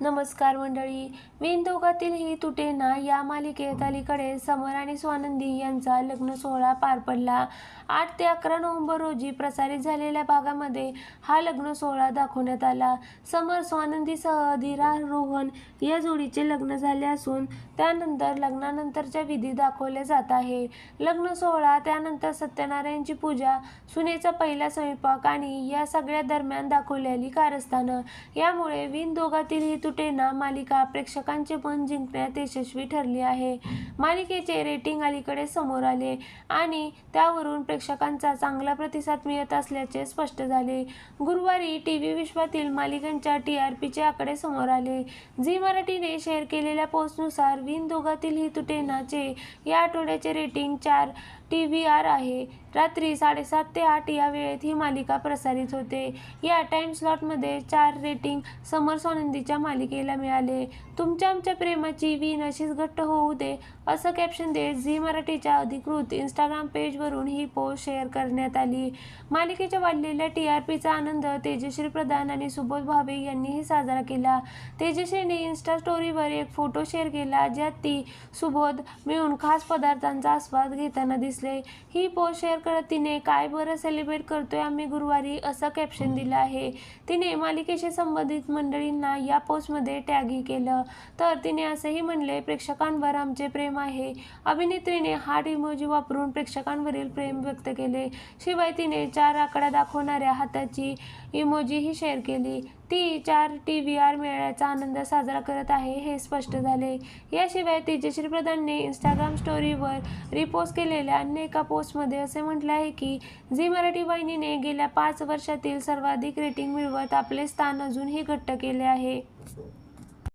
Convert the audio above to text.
नमस्कार मंडळी. विनदोगातील ही तुटे ना या मालिकेत अलीकडे समर आणि स्वानंदी यांचा लग्न सोहळा पार पडला. आठ ते अकरा नोव्हेंबर रोजी प्रसारित झालेल्या भागामध्ये हा लग्न सोहळा दाखवण्यात आला. समर स्वानंदीसह धीरा रोहन या जोडीचे लग्न झाले असून त्यानंतर लग्नानंतरच्या विधी दाखवल्या जात आहे. लग्न सोहळा त्यानंतर सत्यनारायणची पूजा सुनेचा पहिला स्वयंपाक आणि या सगळ्या दरम्यान दाखवलेली कारस्थानं. यामुळे विनदोगातील ही तुटेना मालिका प्रेक्षकांचे मन जिंकण्यात यशस्वी ठरली आहे. मालिकेचे रेटिंग अलीकडे समोर आले आणि त्यावरून प्रेक्षकांचा चांगला प्रतिसाद मिळत असल्याचे स्पष्ट झाले. गुरुवारी टी व्ही विश्वातील मालिकांच्या टी आर पीचे आकडे समोर आले. झी मराठीने शेअर केलेल्या पोस्टनुसार विन दोघातील ही तुटेनाचे या आठवड्याचे रेटिंग चार टी व्ही आर आहे. रात्री साडेसात ते आठ या वेळेत ही मालिका प्रसारित होते. या टाइम स्लॉटमध्ये चार रेटिंग समर सोनंदीच्या मालिकेला मिळाले. तुमच्या आमच्या प्रेमाची वीण अशीच घट्ट होऊ दे असं कॅप्शन देत झी मराठीच्या अधिकृत इंस्टाग्राम पेजवरून ही पोस्ट शेअर करण्यात आली. मालिकेच्या वाढलेल्या टी आर पीचा आनंद तेजश्री प्रधान आणि सुबोध भावे यांनीही साजरा केला. तेजश्रीने इन्स्टा स्टोरीवर एक फोटो शेअर केला ज्यात ती सुबोध मिळून खास पदार्थांचा आस्वाद घेताना दिसले. ही पोस्ट शेअर करत तिने काय बरं सेलिब्रेट करतोय आम्ही गुरुवारी? असं कॅप्शन दिलं आहे. तिने मालिकेशी संबंधित मंडळींना या पोस्टमध्ये टॅगही केलं. तर तिने असंही म्हणले प्रेक्षकांवर आमचे प्रेम आहे. अभिनेत्रीने हार्ट इमोजी वापरून प्रेक्षकांवरील प्रेम व्यक्त केले. शिवाय तिने चार आकडा दाखवणाऱ्या हाताची इमोजीही शेअर केली. ती चार टी व्ही आर मेळ्याचा आनंद साजरा करत आहे हे स्पष्ट झाले. याशिवाय तेजश्री प्रधानने इंस्टाग्राम स्टोरीवर रिपोस्ट केलेल्या अन्य एका पोस्टमध्ये असे म्हटले आहे की झी मराठी वाहिनीने गेल्या पाच वर्षातील सर्वाधिक रेटिंग मिळवत आपले स्थान अजूनही घट्ट केले आहे.